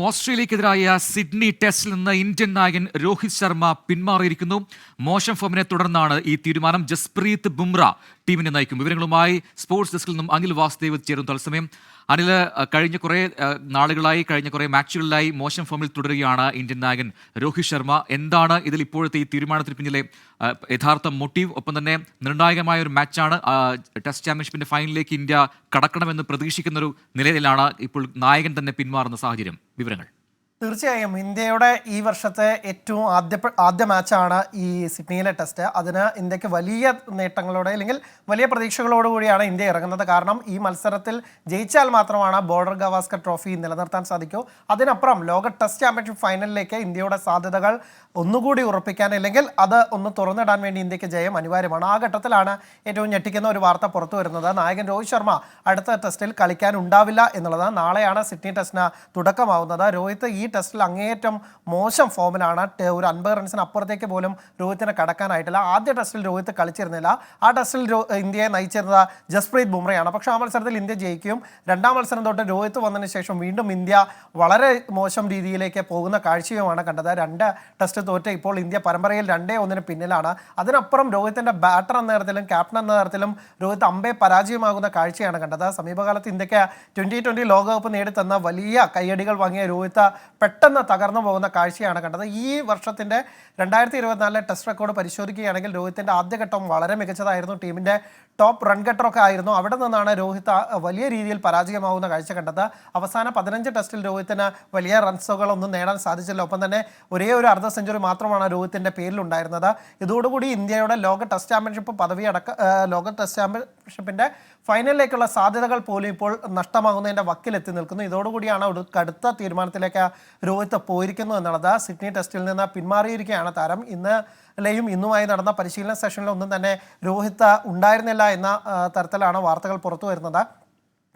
ഓസ്ട്രേലിയക്കെതിരായ Sydney ടെസ്റ്റിൽ നിന്ന് Indian നായകൻ രോഹിത് ശർമ്മ പിന്മാറിയിരിക്കുന്നു. മോശം ഫോമിനെ തുടർന്നാണ് ഈ തീരുമാനം. ജസ്പ്രീത് ബുംറ ടീമിനെ നയിക്കും. വിവരങ്ങളുമായി സ്പോർട്സ് ഡെസ്കിൽ നിന്നും അനിൽ വാസുദേവ് ചേരുന്ന തത്സമയം. അനിൽ കഴിഞ്ഞ കുറേ നാളുകളായി കഴിഞ്ഞ കുറേ മാച്ചുകളിലായി മോശം ഫോമിൽ തുടരുകയാണ് ഇന്ത്യൻ നായകൻ രോഹിത് ശർമ്മ. എന്താണ് ഇതിൽ ഇപ്പോഴത്തെ ഈ തീരുമാനത്തിന് പിന്നിലെ യഥാർത്ഥ മോട്ടീവ് ഒപ്പം തന്നെ നിർണായകമായ ഒരു മാച്ചാണ് ടെസ്റ്റ് ചാമ്പ്യൻഷിപ്പിന്റെ ഫൈനലിലേക്ക് ഇന്ത്യ കടക്കണമെന്ന് പ്രതീക്ഷിക്കുന്ന ഒരു നിലയിലാണ് ഇപ്പോൾ നായകൻ തന്നെ പിന്മാറുന്ന സാഹചര്യം. വിവരങ്ങൾ. തീർച്ചയായും ഇന്ത്യയുടെ ഈ വർഷത്തെ ഏറ്റവും ആദ്യ ആദ്യ മാച്ചാണ് ഈ സിഡ്നിയിലെ ടെസ്റ്റ്. അതിന് ഇന്ത്യയ്ക്ക് വലിയ നേട്ടങ്ങളോടെ അല്ലെങ്കിൽ വലിയ പ്രതീക്ഷകളോടുകൂടിയാണ് ഇന്ത്യ ഇറങ്ങുന്നത്. കാരണം ഈ മത്സരത്തിൽ ജയിച്ചാൽ മാത്രമാണ് ബോർഡർ ഗവാസ്കർ ട്രോഫി നിലനിർത്താൻ സാധിക്കൂ. അതിനപ്പുറം ലോക ടെസ്റ്റ് ചാമ്പ്യൻഷിപ്പ് ഫൈനലിലേക്ക് ഇന്ത്യയുടെ സാധ്യതകൾ ഒന്നുകൂടി ഉറപ്പിക്കാൻ അല്ലെങ്കിൽ അത് ഒന്ന് തുറന്നിടാൻ വേണ്ടി ഇന്ത്യയ്ക്ക് ജയം അനിവാര്യമാണ്. ആ ഘട്ടത്തിലാണ് ഏറ്റവും ഞെട്ടിക്കുന്ന ഒരു വാർത്ത പുറത്തു വരുന്നത്. നായകൻ രോഹിത് ശർമ്മ അടുത്ത ടെസ്റ്റിൽ കളിക്കാൻ ഉണ്ടാവില്ല എന്നുള്ളത് നാളെയാണ് സിഡ്നി ടെസ്റ്റിന് തുടക്കമാവുന്നത്. രോഹിത് ഈ ടെസ്റ്റിൽ അങ്ങേയറ്റം മോശം ഫോമിലാണ് ഒരു അൻപത് റൺസിന് അപ്പുറത്തേക്ക് പോലും രോഹിത്തിന് കടക്കാനായിട്ടില്ല. ആദ്യ ടെസ്റ്റിൽ രോഹിത്ത് കളിച്ചിരുന്നില്ല. ആ ടെസ്റ്റിൽ ഇന്ത്യയെ നയിച്ചിരുന്നത് ജസ്പ്രീത് ബുംറയാണ്. പക്ഷേ ആ മത്സരത്തിൽ ഇന്ത്യ ജയിക്കും. രണ്ടാം മത്സരം തൊട്ട് രോഹിത്ത് വന്നതിന് ശേഷം വീണ്ടും ഇന്ത്യ വളരെ മോശം രീതിയിലേക്ക് പോകുന്ന കാഴ്ചയുമാണ് കണ്ടത്. രണ്ട് ടെസ്റ്റ് തോറ്റ് ഇപ്പോൾ ഇന്ത്യ പരമ്പരയിൽ രണ്ടേ ഒന്നിന് പിന്നിലാണ്. അതിനപ്പുറം രോഹിത്തിന്റെ ബാറ്റർ എന്ന തരത്തിലും ക്യാപ്റ്റൻ എന്ന തരത്തിലും രോഹിത് അമ്പേ പരാജയമാകുന്ന കാഴ്ചയാണ് കണ്ടത്. സമീപകാലത്ത് ഇന്ത്യയ്ക്ക് ട്വന്റി ട്വന്റി ലോകകപ്പ് നേടിത്തന്ന വലിയ കയ്യടികൾ വാങ്ങിയ രോഹിത് പെട്ടെന്ന് തകർന്നു പോകുന്ന കാഴ്ചയാണ് കണ്ടത്. ഈ വർഷത്തിന്റെ രണ്ടായിരത്തി ഇരുപത്തിനാലിലെ ടെസ്റ്റ് റെക്കോർഡ് പരിശോധിക്കുകയാണെങ്കിൽ രോഹിത്തിന്റെ ആദ്യഘട്ടം വളരെ മികച്ചതായിരുന്നു. ടീമിന്റെ ടോപ്പ് റൺ ഗട്ടറൊക്കെ ആയിരുന്നു. അവിടെ നിന്നാണ് രോഹിത് വലിയ രീതിയിൽ പരാജയമാവുന്ന കാഴ്ച കണ്ടത്. അവസാന പതിനഞ്ച് ടെസ്റ്റിൽ രോഹിത്തിന് വലിയ റൺസുകളൊന്നും നേടാൻ സാധിച്ചില്ല. ഒപ്പം തന്നെ ഒരേ ഒരു അർദ്ധ സെഞ്ചുറി മാത്രമാണ് രോഹിത്തിന്റെ പേരിലുണ്ടായിരുന്നത്. ഇതോടുകൂടി ഇന്ത്യയുടെ ലോക ടെസ്റ്റ് ചാമ്പ്യൻഷിപ്പ് പദവി അടക്ക ലോക ടെസ്റ്റ് ചാമ്പ്യൻഷിപ്പിന്റെ ഫൈനലിലേക്കുള്ള സാധ്യതകൾ പോലും ഇപ്പോൾ നഷ്ടമാകുന്നതിന്റെ വക്കിലെത്തി നിൽക്കുന്നു. ഇതോടുകൂടിയാണ് കടുത്ത തീരുമാനത്തിലേക്ക് രോഹിത് പോയിരിക്കുന്നു എന്നുള്ളത്. സിഡ്നി ടെസ്റ്റിൽ നിന്ന് പിന്മാറിയിരിക്കുകയാണ് താരം. ഇന്ന് ലെയും ഇന്നുമായി നടന്ന പരിശീലന സെഷനിൽ ഒന്നും തന്നെ രോഹിത് ഉണ്ടായിരുന്നില്ല എന്ന തരത്തിലാണ് വാർത്തകൾ പുറത്തു വരുന്നത്.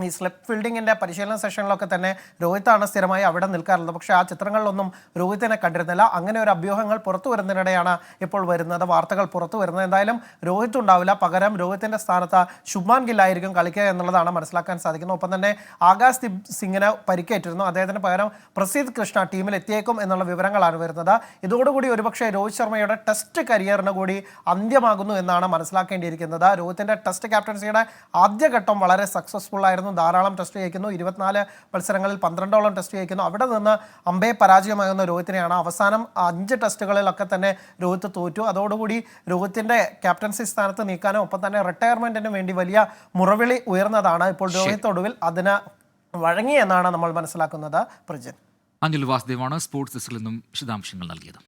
ഈ സ്ലിപ്പ് ഫീൽഡിങ്ങിന്റെ പരിശീലന സെഷനിലൊക്കെ തന്നെ രോഹിത്താണ് സ്ഥിരമായി അവിടെ നിൽക്കാറുള്ളത്. പക്ഷേ ആ ചിത്രങ്ങളിലൊന്നും രോഹിത്തിനെ കണ്ടിരുന്നില്ല. അങ്ങനെ ഒരു അഭ്യൂഹങ്ങൾ പുറത്തു വരുന്നതിനിടെയാണ് ഇപ്പോൾ വരുന്നത് വാർത്തകൾ പുറത്തു വരുന്നത്. എന്തായാലും രോഹിത് ഉണ്ടാവില്ല. പകരം രോഹിത്തിന്റെ സ്ഥാനത്ത് ശുഭ്മാൻ ഗില്ലായിരിക്കും കളിക്കുക എന്നുള്ളതാണ് മനസ്സിലാക്കാൻ സാധിക്കുന്നത്. ഒപ്പം തന്നെ ആകാശ് സിംഗിന് പരിക്കേറ്റിരുന്നു. അദ്ദേഹത്തിന് പകരം പ്രസീദ് കൃഷ്ണ ടീമിൽ എത്തിയേക്കും എന്നുള്ള വിവരങ്ങളാണ് വരുന്നത്. ഇതോടുകൂടി ഒരുപക്ഷെ രോഹിത് ശർമ്മയുടെ ടെസ്റ്റ് കരിയറിന് കൂടി അന്ത്യമാകുന്നു എന്നാണ് മനസ്സിലാക്കേണ്ടിയിരിക്കുന്നത്. രോഹിത്തിന്റെ ടെസ്റ്റ് ക്യാപ്റ്റൻസിയുടെ ആദ്യഘട്ടം വളരെ സക്സസ്ഫുൾ ആയിരുന്നു. ധാരാളം ടെസ്റ്റ് ജയിക്കുന്നു. ഇരുപത്തിനാല് മത്സരങ്ങളിൽ പന്ത്രണ്ടോളം ടെസ്റ്റ് ജയിക്കുന്നു. അവിടെ നിന്ന് അമ്പേ പരാജയമാകുന്ന രോഹിത്തിനെയാണ് അവസാനം അഞ്ച് ടെസ്റ്റുകളിലൊക്കെ തന്നെ രോഹിത്ത് തോറ്റു. അതോടുകൂടി രോഹിത്തിന്റെ ക്യാപ്റ്റൻസി സ്ഥാനത്ത് നീക്കാനും ഒപ്പം തന്നെ റിട്ടയർമെന്റിന് വേണ്ടി വലിയ മുറവിളി ഉയർന്നതാണ്. ഇപ്പോൾ രോഹിത്ത് ഒടുവിൽ അതിന് വഴങ്ങി എന്നാണ് നമ്മൾ മനസ്സിലാക്കുന്നത്. പ്രജൻ. അനിൽ വാസുദേവാണ് സ്പോർട്സ് ഡെസ്കിൽ നിന്നും വിശദാംശങ്ങൾ നൽകിയത്.